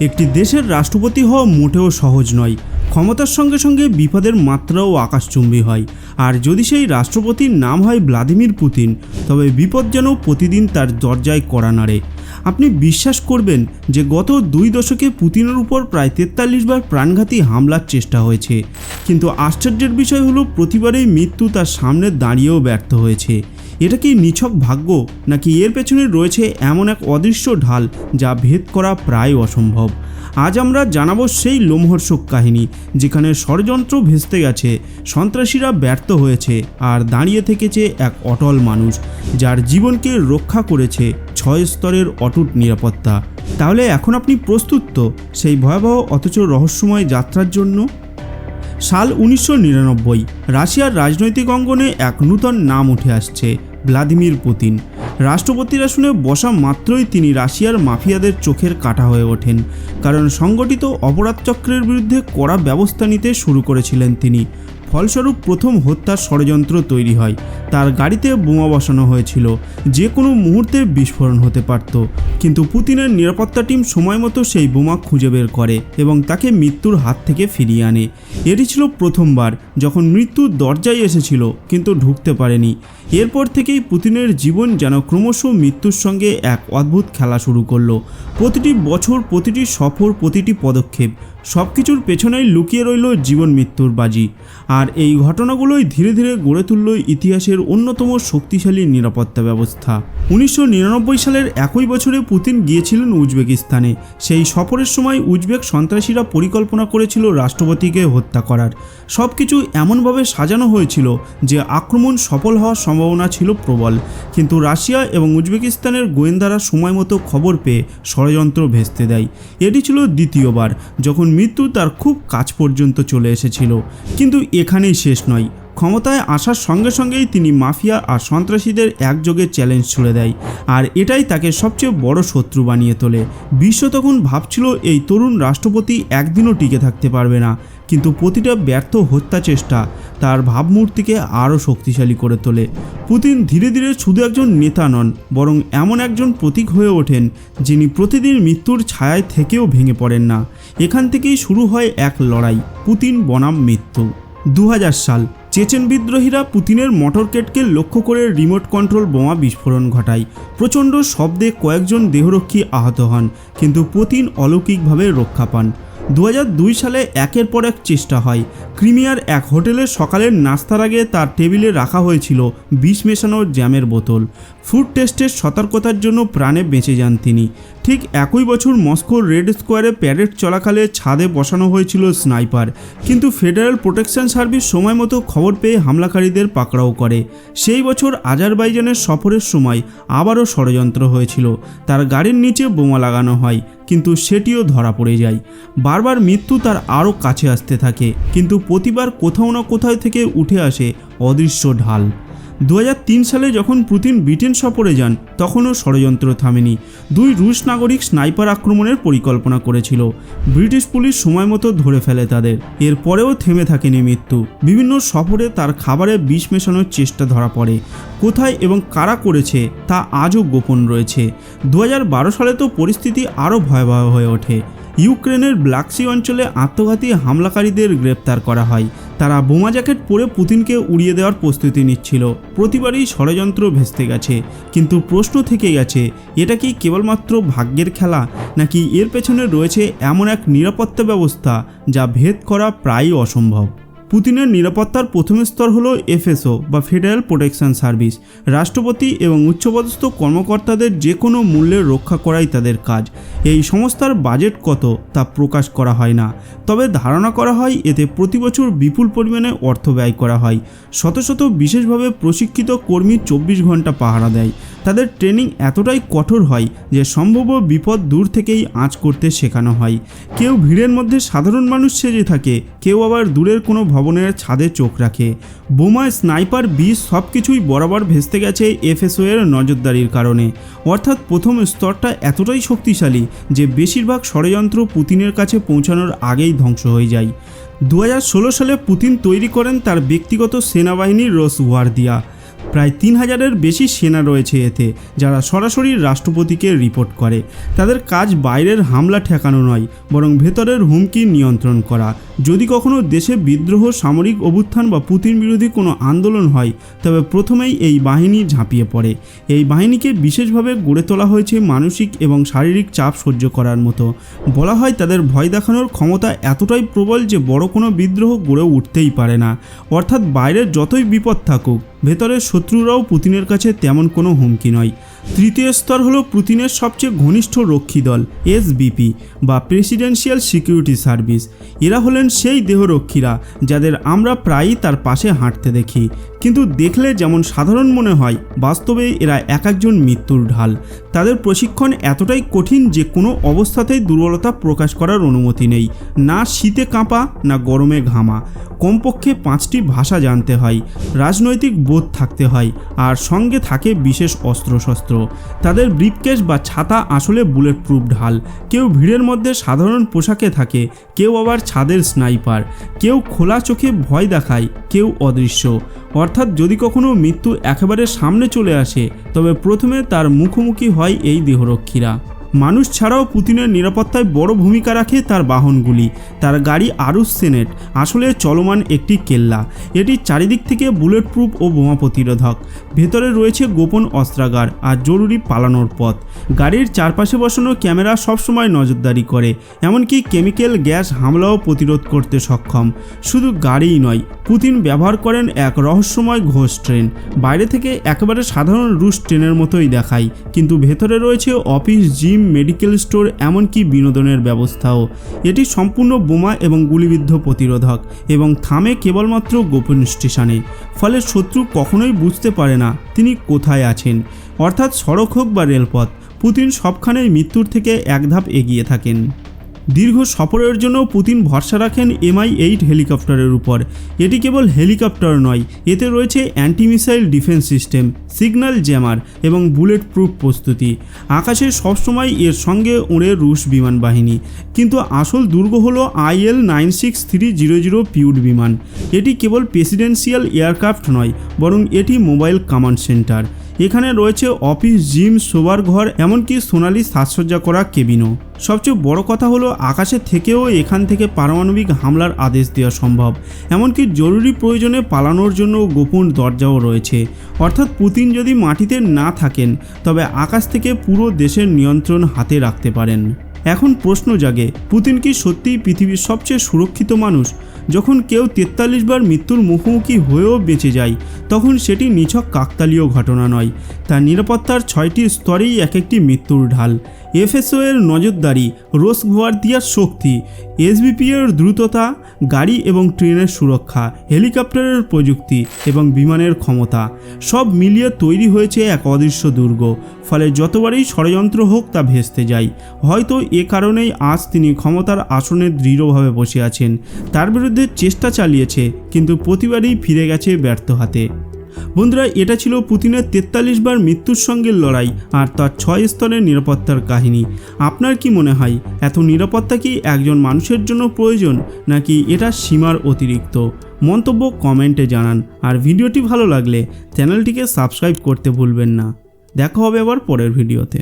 একটি দেশের রাষ্ট্রপতি হওয়া মোটেও সহজ নয়। ক্ষমতার সঙ্গে সঙ্গে বিপদের মাত্রাও আকাশচুম্বী হয়। আর যদি সেই রাষ্ট্রপতির নাম হয় ভ্লাদিমির পুতিন, তবে বিপদ যেন প্রতিদিন তার দরজায় কড়া নাড়ে। আপনি বিশ্বাস করবেন যে গত দুই দশকে পুতিনের উপর প্রায় তেতাল্লিশ বার প্রাণঘাতী হামলার চেষ্টা হয়েছে। কিন্তু আশ্চর্যের বিষয় হলো প্রতিবারেই মৃত্যু তার সামনে দাঁড়িয়েও ব্যর্থ হয়েছে। এটা কি নিছক ভাগ্য, নাকি এর পেছনে রয়েছে এমন এক অদৃশ্য ঢাল যা ভেদ করা প্রায় অসম্ভব? আজ আমরা জানাব সেই লোমহর্ষক কাহিনী, যেখানে ষড়যন্ত্র ভেস্তে গেছে, সন্ত্রাসীরা ব্যর্থ হয়েছে, আর দাঁড়িয়ে থেকেছে এক অটল মানুষ, যার জীবনকে রক্ষা করেছে ছয় স্তরের অটুট নিরাপত্তা। তাহলে এখন আপনি প্রস্তুত তো সেই ভয়াবহ অথচ রহস্যময় যাত্রার জন্য? সাল উনিশশো নিরানব্বই, রাশিয়ার রাজনৈতিক অঙ্গনে এক নূতন নাম উঠে আসছে, ভ্লাদিমির পুতিন। রাষ্ট্রপতির আসনে বসা মাত্রই তিনি রাশিয়ার মাফিয়াদের চোখের কাটা হয়ে ওঠেন, কারণ সংগঠিত অপরাধ চক্রের বিরুদ্ধে কড়া ব্যবস্থা নিতে শুরু করেছিলেন তিনি। ফলস্বরূপ প্রথম হত্যার ষড়যন্ত্র তৈরি হয়। তার গাড়িতে বোমা বসানো হয়েছিল। যে কোনো মুহূর্তে বিস্ফোরণ হতে পারত। কিন্তু পুতিনের নিরাপত্তা টিম সময় মতো সেই বোমা খুঁজে বের করে এবং তাকে মৃত্যুর হাত থেকে ফিরিয়ে আনে। এটি ছিল প্রথমবার, যখন মৃত্যু দরজায় এসেছিল, কিন্তু ঢুকতে পারেনি। এরপর থেকেই পুতিনের জীবন যেন ক্রমশ মৃত্যুর সঙ্গে এক অদ্ভুত খেলা শুরু করল। প্রতিটি বছর প্রতিটি সফর, প্রতিটি পদক্ষেপ সব কিছুর পেছনেই লুকিয়ে রইল জীবন মৃত্যুর বাজি। আর এই ঘটনাগুলোই ধীরে ধীরে গড়ে তুলল ইতিহাসের অন্যতম শক্তিশালী নিরাপত্তা ব্যবস্থা। উনিশশো নিরানব্বই সালের একই বছরে পুতিন গিয়েছিলেন উজবেকিস্তানে। সেই সফরের সময় উজবেক সন্ত্রাসীরা পরিকল্পনা করেছিল রাষ্ট্রপতিকে হত্যা করার। সব কিছু এমনভাবে সাজানো হয়েছিল যে আক্রমণ সফল হওয়ার সম্ভাবনা ছিল প্রবল। কিন্তু রাশিয়া এবং উজবেকিস্তানের গোয়েন্দারা সময় মতো খবর পেয়ে ষড়যন্ত্র ভেস্তে দেয়। এটি ছিল দ্বিতীয়বার, যখন মৃত্যু তার খুব কাছ পর্যন্ত চলে এসেছিল। কিন্তু এখানেই শেষ নয়। ক্ষমতায় আসার সঙ্গে সঙ্গেই তিনি মাফিয়া আর সন্ত্রাসীদের একযোগে চ্যালেঞ্জ ছুড়ে দেয়। আর এটাই তাকে সবচেয়ে বড় শত্রু বানিয়ে তোলে। বিশ্ব তখন ভাবছিল এই তরুণ রাষ্ট্রপতি একদিনও টিকে থাকতে পারবে না। কিন্তু প্রতিটা ব্যর্থ হত্যা চেষ্টা তার ভাবমূর্তিকে আরও শক্তিশালী করে তোলে। পুতিন ধীরে ধীরে শুধু একজন নেতা নন, বরং এমন একজন প্রতীক হয়ে ওঠেন যিনি প্রতিদিন মৃত্যুর ছায়ায় থেকেও ভেঙে পড়েন না। এখান থেকেই শুরু হয় এক লড়াই, পুতিন বনাম মৃত্যু। দু হাজার সাল চেচেন বিদ্রোহীরা পুতিনের মোটরকেটকে লক্ষ্য করে রিমোট কন্ট্রোল বোমা বিস্ফোরণ ঘটায়। প্রচণ্ড শব্দে কয়েকজন দেহরক্ষী আহত হন, কিন্তু পুতিন অলৌকিকভাবে রক্ষা পান। দু হাজার দুই সালে একের পর এক চেষ্টা হয়। ক্রিমিয়ার এক হোটেলে সকালের নাস্তার আগে তার টেবিলে রাখা হয়েছিল বিষ মেশানোর জ্যামের বোতল। ফুড টেস্টের সতর্কতার জন্য প্রাণে বেঁচে যান তিনি। ঠিক একই বছর মস্কোর রেড স্কোয়ারে প্যারেড চলাকালে ছাদে বসানো হয়েছিল স্নাইপার। কিন্তু ফেডারেল প্রোটেকশন সার্ভিস সময় মতো খবর পেয়ে হামলাকারীদের পাকড়াও করে। সেই বছর আজারবাইজানের সফরের সময় আবারও ষড়যন্ত্র হয়েছিল। তার গাড়ির নিচে বোমা লাগানো হয়। কিন্তু সেটিও ধরা পড়ে যায়। বারবার মৃত্যু তার আরও কাছে আসতে থাকে, কিন্তু প্রতিবার কোথাও না কোথাও থেকে উঠে আসে অদৃশ্য ঢাল। দু হাজার তিন সালে যখন পুতিন ব্রিটেন সফরে যান, তখনও ষড়যন্ত্র থামেনি। দুই রুশ নাগরিক স্নাইপার আক্রমণের পরিকল্পনা করেছিল। ব্রিটিশ পুলিশ সময় মতো ধরে ফেলে তাদের। এরপরেও থেমে থাকেনি মৃত্যু। বিভিন্ন সফরে তার খাবারে বিষ মেশানোর চেষ্টা ধরা পড়ে। কোথায় এবং কারা করেছে, তা আজও গোপন রয়েছে। দু হাজার বারো সালে তো পরিস্থিতি আরও ভয়াবহ হয়ে ওঠে। ইউক্রেনের ব্ল্যাকসি অঞ্চলে আত্মঘাতী হামলাকারীদের গ্রেপ্তার করা হয়। তারা বোমা জ্যাকেট পরে পুতিনকে উড়িয়ে দেওয়ার প্রস্তুতি নিচ্ছিল। প্রতিবারই ষড়যন্ত্র ভেস্তে গেছে। কিন্তু প্রশ্ন থেকে গেছে, এটা কি কেবলমাত্র ভাগ্যের খেলা, নাকি এর পেছনে রয়েছে এমন এক নিরাপত্তা ব্যবস্থা যা ভেদ করা প্রায়ই অসম্ভব? পুতিনের নিরাপত্তার প্রথম স্তর হলো এফএসও বা ফেডারেল প্রোটেকশন সার্ভিস রাষ্ট্রপতি এবং উচ্চপদস্থ কর্মকর্তাদের যে কোনো মূল্যে রক্ষা করাই তাদের কাজ। এই সংস্থার বাজেট কত তা প্রকাশ করা হয় না। তবে ধারণা করা হয় এতে প্রতি বছর বিপুল পরিমাণে অর্থ ব্যয় করা হয়। শত শত বিশেষভাবে প্রশিক্ষিত কর্মী চব্বিশ ঘণ্টা পাহারা দেয়। তাদের ট্রেনিং এতটাই কঠোর হয় যে সম্ভাব্য বিপদ দূর থেকেই আঁচ করতে শেখানো হয়। কেউ ভিড়ের মধ্যে সাধারণ মানুষ সেজে থাকে, কেউ আবার দূরের কোনো ভবনের ছাদে চোখ রাখে। বোমায় স্নাইপার, বিষ সব কিছুই বরাবর ভেস্তে গেছে এফএসও এর নজরদারির কারণে। অর্থাৎ প্রথম স্তরটা এতটাই শক্তিশালী যে বেশিরভাগ ষড়যন্ত্র পুতিনের কাছে পৌঁছানোর আগেই ধ্বংস হয়ে যায়। দু হাজার ষোলো সালে পুতিন তৈরি করেন তার ব্যক্তিগত সেনাবাহিনী রোস ওয়ার্দিয়া। প্রায় তিন হাজারের বেশি সেনা রয়েছে এতে, যারা সরাসরি রাষ্ট্রপতিকে রিপোর্ট করে। তাদের কাজ বাইরের হামলা ঠেকানো নয়, বরং ভেতরের হুমকি নিয়ন্ত্রণ করা। যদি কখনো দেশে বিদ্রোহ, সামরিক অভ্যুত্থান বা পুতিন বিরোধী কোনো আন্দোলন হয়, তবে প্রথমেই এই বাহিনী ঝাঁপিয়ে পড়ে। এই বাহিনীকে বিশেষভাবে গড়ে তোলা হয়েছে মানসিক এবং শারীরিক চাপ সহ্য করার মতো। বলা হয় তাদের ভয় দেখানোর ক্ষমতা এতটাই প্রবল যে বড় কোনো বিদ্রোহ গড়ে উঠতেই পারে না। অর্থাৎ বাইরের যতই বিপদ থাকুক ভেতরের শত্রুরাও পুতিনের কাছে তেমন কোনো হুমকি নয়। তৃতীয় স্তর হলো পুতিনের সবচেয়ে ঘনিষ্ঠ রক্ষী দল এসবিপি বা প্রেসিডেন্সিয়াল সিকিউরিটি সার্ভিস এরা হলেন সেই দেহরক্ষীরা যাদের আমরা প্রায়ই তার পাশে হাঁটতে দেখি। কিন্তু দেখলে যেমন সাধারণ মনে হয়, বাস্তবে এরা এক একজন মৃত্যুর ঢাল। তাদের প্রশিক্ষণ এতটাই কঠিন যে কোনো অবস্থাতেই দুর্বলতা প্রকাশ করার অনুমতি নেই। না শীতে কাঁপা, না গরমে ঘামা। কমপক্ষে পাঁচটি ভাষা জানতে হয়, রাজনৈতিক বোধ থাকতে হয়, আর সঙ্গে থাকে বিশেষ অস্ত্রশস্ত্র। তাদের ব্রিফকেস বা ছাতা আসলে বুলেট প্রুফ ঢাল। কেউ ভিড়ের মধ্যে সাধারণ পোশাকে থাকে, কেউ আবার ছাদের স্নাইপার কেউ খোলা চোখে ভয় দেখায়, কেউ অদৃশ্য। অর্থাৎ যদি কখনও মৃত্যু একেবারে সামনে চলে আসে, তবে প্রথমে তার মুখোমুখি হয় এই দেহরক্ষীরা। মানুষ ছাড়াও পুতিনের নিরাপত্তায় বড় ভূমিকা রাখে তার বাহনগুলি। তার গাড়ি আরুস সেনেট, আসলে চলমান একটি কেল্লা। এটি চারিদিক থেকে বুলেট প্রুফ ও বোমা প্রতিরোধক। ভেতরে রয়েছে গোপন অস্ত্রাগার আর জরুরি পালানোর পথ। গাড়ির চারপাশে বসানো ক্যামেরা সবসময় নজরদারি করে, এমনকি কেমিক্যাল গ্যাস হামলাও প্রতিরোধ করতে সক্ষম। শুধু গাড়িই নয়, পুতিন ব্যবহার করেন এক রহস্যময় ঘোষ ট্রেন। বাইরে থেকে একেবারে সাধারণ রুশ ট্রেনের মতোই দেখায়, কিন্তু ভেতরে রয়েছে অফিস, জিম মেডিকেল স্টোর এমনকি বিনোদনের ব্যবস্থাও। এটি সম্পূর্ণ বোমা এবং গুলিবিদ্ধ প্রতিরোধক এবং থামে কেবলমাত্র গোপন স্টেশনে। ফলে শত্রু কখনোই বুঝতে পারে না তিনি কোথায় আছেন। অর্থাৎ সড়ক হোক বা রেলপথ, পুতিন সবখানেই মৃত্যুর থেকে এক ধাপ এগিয়ে থাকেন। দীর্ঘ সফরের জন্য পুতিন ভরসা রাখেন এমআই এইট হেলিকপ্টারের উপর। এটি কেবল হেলিকপ্টার নয়, এতে রয়েছে anti missile defence system, signal jammer এবং বুলেট প্রুফ প্রস্তুতি। আকাশে সবসময় এর সঙ্গে ওড়ে রুশ বিমান বাহিনী। কিন্তু আসল দুর্গ হলো IL nine six three zero zero পিউড বিমান। এটি কেবল প্রেসিডেন্সিয়াল এয়ারক্রাফট নয়, বরং এটি মোবাইল কমান্ড সেন্টার। এখানে রয়েছে অফিস, জিম, শোবার ঘর, এমনকি সোনালি সাজসজ্জা করা কেবিনও। সবচেয়ে বড় কথা হলো আকাশে থেকেও এখান থেকে পারমাণবিক হামলার আদেশ দেওয়া সম্ভব। এমনকি জরুরি প্রয়োজনে পালানোর জন্য গোপন দরজাও রয়েছে। অর্থাৎ পুতিন যদি মাটিতে না থাকেন, তবে আকাশ থেকে পুরো দেশের নিয়ন্ত্রণ হাতে রাখতে পারেন। এখন প্রশ্ন জাগে, পুতিন কি সত্যিই পৃথিবীর সবচেয়ে সুরক্ষিত মানুষ? যখন কেউ তেতাল্লিশ বার মৃত্যুর মুখোমুখি হয়েও বেঁচে যায়, তখন সেটি নিছক কাকতালীয় ঘটনা নয়। তার নিরাপত্তার ছয়টি স্তরেই এক একটি মৃত্যুর ঢাল। এফএসও এর নজরদারি রোসগোয়ার্দিয়ার শক্তি এসবিপি এর দ্রুততা, গাড়ি এবং ট্রেনের সুরক্ষা, হেলিকপ্টারের প্রযুক্তি এবং বিমানের ক্ষমতা, সব মিলিয়ে তৈরি হয়েছে এক অদৃশ্য দুর্গ। ফলে যতবারই ষড়যন্ত্র হোক তা ভেস্তে যায়। হয়তো এ কারণেই আজ তিনি ক্ষমতার আসনে দৃঢ়ভাবে বসে আছেন। তার বিরুদ্ধে চেষ্টা চালিয়েছে, কিন্তু প্রতিবারই ফিরে গেছে ব্যর্থ হাতে। বন্ধুরা, এটা ছিল পুতিনের তেতাল্লিশ বার মৃত্যুর সঙ্গে লড়াই আর তার ছয় স্তরের নিরাপত্তার কাহিনী। আপনার কি মনে হয়, এত নিরাপত্তা কি একজন মানুষের জন্য প্রয়োজন, নাকি এটা সীমার অতিরিক্ত? মন্তব্য কমেন্টে জানান। আর ভিডিওটি ভালো লাগলে চ্যানেলটিকে সাবস্ক্রাইব করতে ভুলবেন না। দেখা হবে আবার পরের ভিডিওতে।